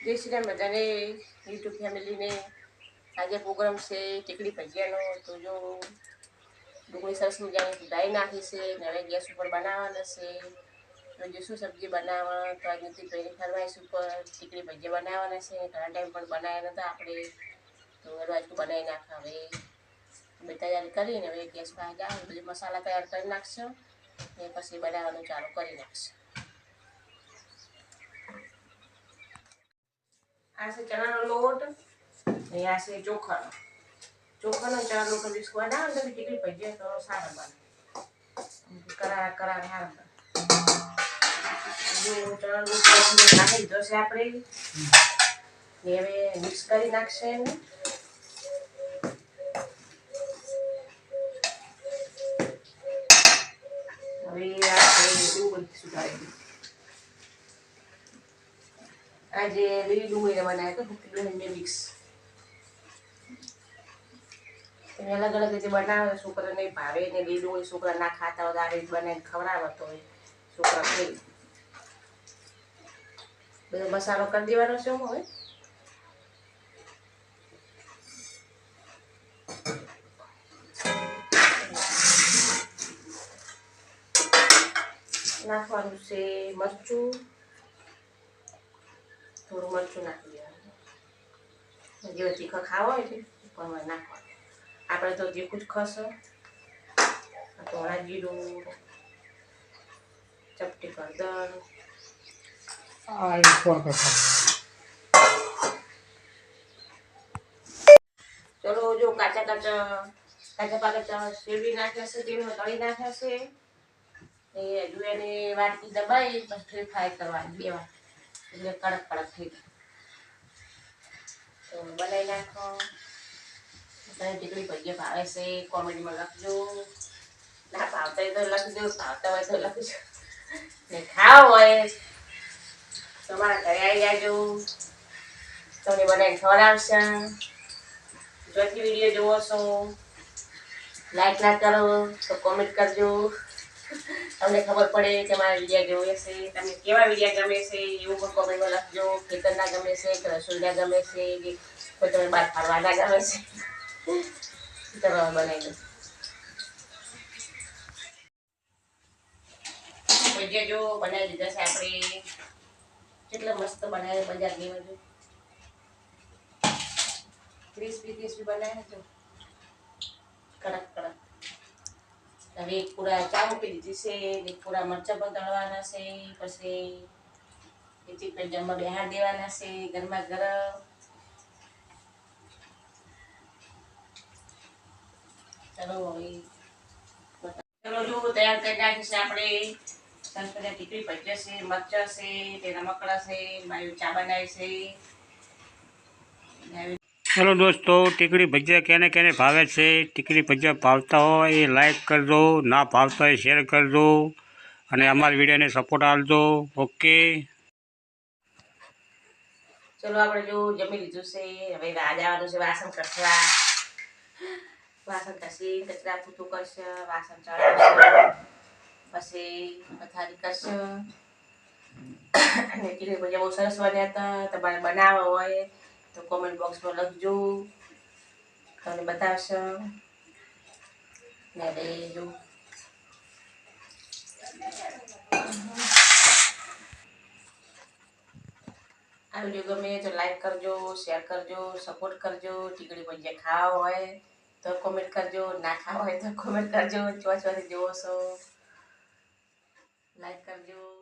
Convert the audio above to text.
જય શ્રી રામ બધાને, યુટ્યુબ ફેમિલીને. આજે પ્રોગ્રામ છે ટીકડી ભજીયાનો. તો જો ડુંગળી સરસ મજાની સુધારી નાખી છે ને હવે ગેસ ઉપર બનાવવાના છે. જો શું સબ્જી બનાવવા, તો આજે પહેલી ફરમાઈશ ઉપર ટીકડી ભજીયા બનાવવાના છે. ઘણા ટાઈમ પણ બનાવ્યા નતા આપણે. તો આજુ બનાવી નાખ હવે. અમે તૈયારી કરીને હવે ગેસ જાવ બધું મસાલા તૈયાર કરી નાખશો ને પછી બનાવવાનું ચાલુ કરી નાખશો. આ છે ચણાનો લોટ અને આ છે ચોખાનો. ચોખાનો ચણા લોટ મિક્સ અંદર ટીકડી ભજીયા તો સારા બને. કરા કરા સારા બને. જો ચણા લોટ નાખી જશે આપણે. ને હવે મિક્સ કરી નાખશે હવે આપણે ડુંગળી સુધારી આજે લીલી ડુંગળીને બનાવ્યા તો ભૂખી ડુંગળી મિક્સ એને અલગ અલગ રીતે બનાવે છોકરાને ભાવે ને લીલી ડુંગળી છોકરા ના ખાતા હોય, આ રીતે બનાવીને ખવડાવતો હોય, છોકરા ખાઈ બધો મસાલો કરી દેવાનો છે હું હવે. નાખવાનું છે મરચું. થોડું મરચું નાખી દેવાનું. જેવો તીખો ખાવો હોય છે પણ નાખવાનું. આપણે તો તીખું જ ખસો ધોળા જીરું ચપટી કરદણ ચલો જો કાચા કાચા કાચા પાકા શેરડી નાખ્યા છે તેનો તળી નાખ્યા છે. એ હજુ એને વાટકી દબાઈ પછી ફ્રાય કરવાની બે વાર એટલે કડક કડક થઈ તો બનાવી નાખો. તને ટીકડી ભજીયા ભાવે છે કોમેડીમાં લખજો. ના, ભાવતા હોય તો લખજો, ભાવતા હોય તો લખજો. ને ખાવ હોય, તમારા ઘરે આવી જાજો. તમને બનાવીને ખવડાવશે જોતી વીડિયો જોવો છો લાઈક ના કરો, તો કોમેન્ટ કરજો. તમને ખબર પડે કે મારા વિડીયા જોવે છે તમને કેવા વિડીયા ગમે છે, એવું પણ કોમેન્ટમાં લખજો. ખેતરના ગમે છે, કે રસોઈના ગમે છે, કે કોઈ તમે બહાર ફરવાના ગમે છે. હવે બનાવી દો જો બનાવી દીધા છે આપણે. કેટલા મસ્ત બનાવ્યા બજાર બાજુ. ક્રિસ્પી ક્રિસ્પી બનાવ્યા તો કડક કડક એક પૂરા ચા મૂકી દીધી છે એક પૂરા મરચાં પણ તળવાના છે પછી બીજી પછી જમવા બેહાર દેવાના છે ગરમા ગરમ ચલો ચલો જો તૈયાર કરી નાખી છે આપણે સંસ્કૃતિ ટીકડી પચ્યા છે મરચાં છે તેના મકડા છે માયું ચા બનાવી છે ચલો દોસ્તો, ટીકડી ભજીયા કેને કેને ભાવે છે? ટીકડી ભજીયા ભાવતા હોય એ લાઈક કરજો, ના ભાવતા હોય શેર કરજો અને અમારા વિડીયોને સપોર્ટ આપજો ઓકે ચલો આપણે જો જમી લીધું છે, હવે રાજાવાનું છે વાસણ કસવા વાસણ કસી કચરા પૂતું કરશે, વાસણ ચડાવશે પછી પથારી કરશે. અને કીધું પછી બહુ સરસ બન્યા હતા, તમારે બનાવવા હોય તો કોમેન્ટ બોક્સમાં લખજો. તમને બતાવશે. ને હવે જો આ વીડિયો ગમે તો લાઈક કરજો શેર કરજો સપોર્ટ કરજો. ટીકડી ભજીયા ખાવા હોય તો કોમેન્ટ કરજો. ના ખાવા હોય તો કોમેન્ટ કરજો. ચોચવાથી જોવો છો. લાઈક કરજો.